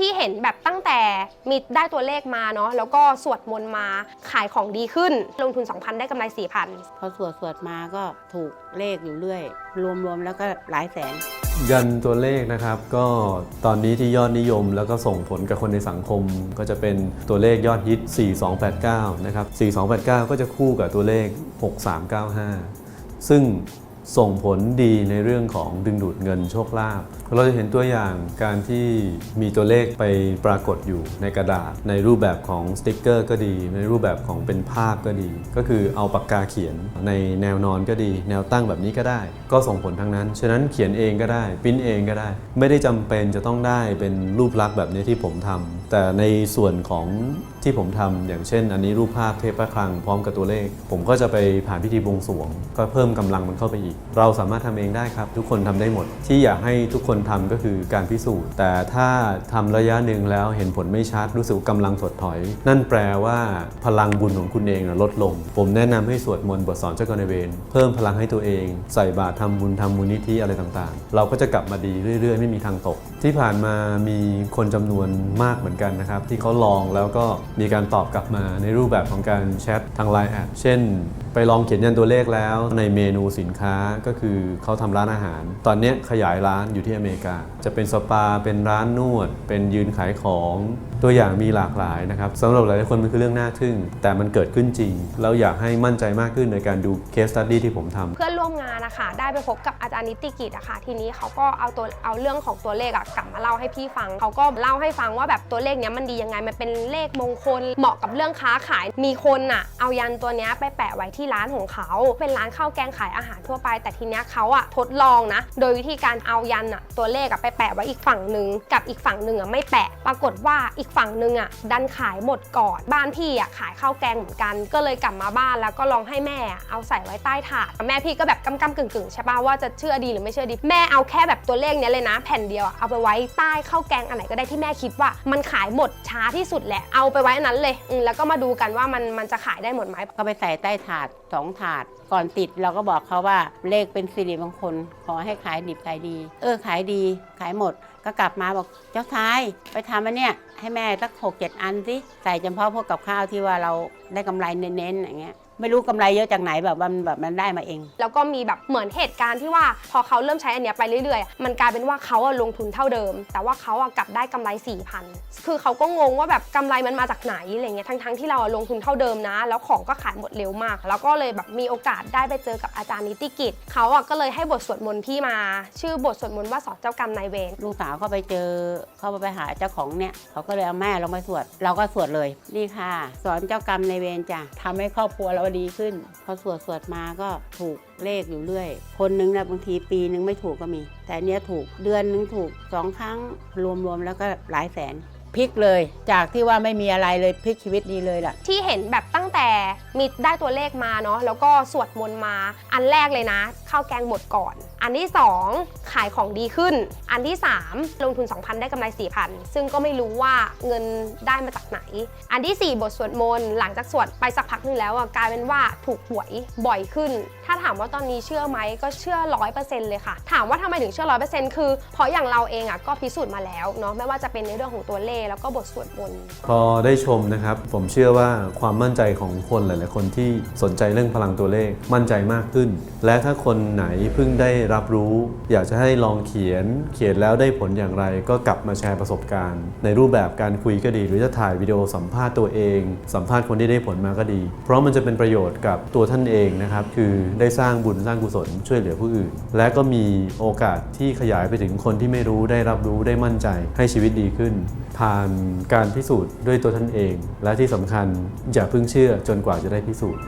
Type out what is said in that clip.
ที่เห็นแบบตั้งแต่มีได้ตัวเลขมาเนาะแล้วก็สวดมนต์มาขายของดีขึ้น ลงทุน 2,000 ได้กำไร 4,000 พอสวดสวดมาก็ถูกเลขอยู่เรื่อย รวมๆแล้วก็หลายแสน ยันตัวเลขนะครับ ก็ตอนนี้ที่ยอดนิยมแล้วก็ส่งผลกับคนในสังคม ก็จะเป็นตัวเลขยอดฮิต 4289 นะครับ 4289 ก็จะคู่กับตัวเลข 6395 ซึ่ง ส่งผลดีในเรื่องของดึงดูดเงินโชคลาภเราจะเห็นตัวอย่างการที่มีตัวเลขไปปรากฏอยู่ในกระดาษ ในรูปแบบของสติกเกอร์ก็ดี ในรูปแบบของเป็นภาพก็ดี ก็คือเอาปากกาเขียนในแนวนอนก็ดี แนวตั้งแบบนี้ก็ได้ ก็ส่งผลทั้งนั้น ฉะนั้นเขียนเองก็ได้ปริ้นเองก็ได้ ไม่ได้จำเป็นจะต้องได้เป็นรูปลักษณ์แบบนี้ที่ผมทำ แต่ในส่วนของที่ผมทำอย่างเช่น อันนี้รูปภาพเทพพระคลังพร้อมกับตัวเลข ผมก็จะไปผ่านพิธีบวงสรวง ก็เพิ่มกำลังมันเข้าไปอีก เราสามารถทำเองได้ครับ ทุกคนทำได้หมด ที่อยากให้ทุกคนทำก็คือการพิสูจน์ แต่ถ้าทำระยะหนึ่งแล้วเห็นผลไม่ชัดรู้สึกว่ากำลังถดถอย นั่นแปลว่าพลังบุญของคุณเองลดลง ผมแนะนำให้สวดมนต์บทสอนเจ้ากรรมนายเวรเพิ่มพลังให้ตัวเอง ใส่บาตรทำบุญทำมูลนิธิอะไรต่างๆ เราก็จะกลับมาดีเรื่อย ๆ ไม่มีทางตก ที่ผ่านมามีคนจำนวนมากเหมือนกันนะครับที่เขาลองแล้วก็มีการตอบกลับมาในรูปแบบของการแชททางไลน์แอดเช่น ไปลองเขียนยันตัวเลขแล้วในเมนูสินค้าก็คือเขาทำร้านอาหาร ตอนนี้ขยายร้านอยู่ที่อเมริกา จะเป็นสปาเป็นร้านนวด เป็นยืนขายของ ตัวอย่างมีหลากหลายนะครับสำหรับหลายคนมันคือเรื่องน่าทึ่ง แต่มันเกิดขึ้นจริงแล้วอยากให้มั่นใจมากขึ้นในการดูเคสตัดดี้ที่ผมทำเพื่อนร่วมงานนะคะได้ไปพบกับอาจารย์นิติกิจอะค่ะทีนี้เขาก็เอาตัวเอาเรื่องของตัวเลขอะกลับมาเล่าให้พี่ฟัง เขาก็เล่าให้ฟังว่าแบบตัวเลขเนี้ยมันดียังไงมันเป็นเลขมงคล เหมาะกับเรื่องค้าขายมีคนอะเอายันตัวเนี้ยไปแปะไว้ที่ร้านของเขา เป็นร้านข้าวแกงขายอาหารทั่วไป แต่ทีเนี้ยเขาอะทดลองนะ โดยวิธีการเอายันอะตัวเลขอะไปแปะไว้อีกฝั่งหนึ่งกับอีกฝั่งหนึ่งอะไม่แปะปรากฏว่าอีกฝั่งหนึ่งอะดันขายหมดก่อน บ้านพี่อะขายข้าวแกงเหมือนกัน ก็เลยกลับมาบ้านแล้วก็ลองให้แม่อเอาใส่ไว้ใต้ถาดแม่พี่ก็แบบกำกำกึ่งกึ่งๆใช่ป่ะว่าจะเชื่อดีหรือไม่เชื่อดี แม่เอาแค่แบบตัวเลขเนี้ยเลยนะ แผ่นเดียวเอาไปไว้ใต้ข้าวแกงอันไหนก็ได้ที่แม่คิดว่า มันขายหมดช้าที่สุดแหละเอาไปไว้อันนั้นเลยอืแล้วก็มาดูกันว่ามันมันจะขายได้หมดไหมก็ไปใส่ใต้ถาดสองถาดก่อนติดเราก็บอกเขาว่าเลขเป็นสิริมงคลขอให้ขายดิบขายดี เออขายดีขายหมดก็กลับมาบอกเจ้าชายไปทำอันเนี้ยให้แม่แน่สักหกเจ็ดอันสิใส่เฉพาะพวกกับข้าวที่ว่าเราได้กำไรเน้นๆอย่างเงี้ย ไม่รู้กำไรเยอะจากไหนแบบว่ามันแบบมันได้มาเอง แล้วก็มีแบบเหมือนเหตุการณ์ที่ว่าพอเขาเริ่มใช้อันเนี้ยไปเรื่อยๆ มันกลายเป็นว่าเขาอะลงทุนเท่าเดิม แต่ว่าเขาอะกลับได้กำไร4,000คือเขาก็งงว่าแบบกำไรมันมาจากไหนอะไรเงี้ยทั้งๆที่เราอะลงทุนเท่าเดิมนะ แล้วของก็ขายหมดเร็วมาก แล้วก็เลยแบบมีโอกาสได้ไปเจอกับอาจารย์นิติกิจเขาอะก็เลยให้บทสวดมนต์พี่มา ชื่อบทสวดมนต์ว่าสอนเจ้ากรรมนายเวรลูกสาวเขาไปเจอเขาไปหาเจ้าของเนี่ยเขาก็เลยเอาแม่ลงมาสวด เราก็สวดเลยนี่ค่ะ สอนเจ้ากรรมในายเวรจ้ะทำให้ครอบครัวเราดีขึ้น พอสวดสวดมาก็ถูกเลขอยู่เรื่อย คนนึงนะบางทีปีนึงไม่ถูกก็มี แต่เนี้ยถูกเดือนนึงถูกสองครั้งรวมๆแล้วก็หลายแสน พลิกเลย จากที่ว่าไม่มีอะไรเลยพลิกชีวิตดีเลยล่ะ ที่เห็นแบบตั้งแต่มีได้ตัวเลขมาเนาะแล้วก็สวดมนต์มา อันแรกเลยนะข้าวแกงหมดก่อน อันที่ 2 ขายของดีขึ้น อันที่ 3 ลงทุน 2,000 ได้กำไร 4,000 ซึ่งก็ไม่รู้ว่าเงินได้มาจากไหน อันทีสี่4 บทสวดมนต์หลังจากสวดไปสักพักหนึงแล้วอะกลายเป็นว่าถูกหวยบ่อยขึ้น ถามว่าตอนนี้เชื่อไหมก็เชื่อ100%เปอร์เซ็นต์เลยค่ะ ถามว่าทำไมถึงเชื่อ100%คือเพราะอย่างเราเองอะก็พิสูจน์มาแล้วเนาะไม่ว่าจะเป็นในเรื่องของตัวเลขแล้วก็บทสวดมนต์ พอได้ชมนะครับ ผมเชื่อว่าความมั่นใจของคนหลาย ๆ คนที่สนใจเรื่องพลังตัวเลขมั่นใจมากขึ้น และถ้าคนไหนเพิ่งได้รับรู้ อยากจะให้ลองเขียน เขียนแล้วได้ผลอย่างไร ก็กลับมาแชร์ประสบการณ์ ในรูปแบบการคุยก็ดี หรือจะถ่ายวิดีโอสัมภาษณ์ตัวเอง สัมภาษณ์คนที่ได้ผลมาก็ดี เพราะมันจะเป็นประโยชน์กับตัวท่านเองนะครับคือได้สร้างบุญสร้างกุศลช่วยเหลือผู้อื่น และก็มีโอกาสที่ขยายไปถึงคนที่ไม่รู้ได้รับรู้ได้มั่นใจ ให้ชีวิตดีขึ้น ผ่านการพิสูจน์ด้วยตัวท่านเอง และที่สำคัญอย่าเพิ่งเชื่อจนกว่าจะได้พิสูจน์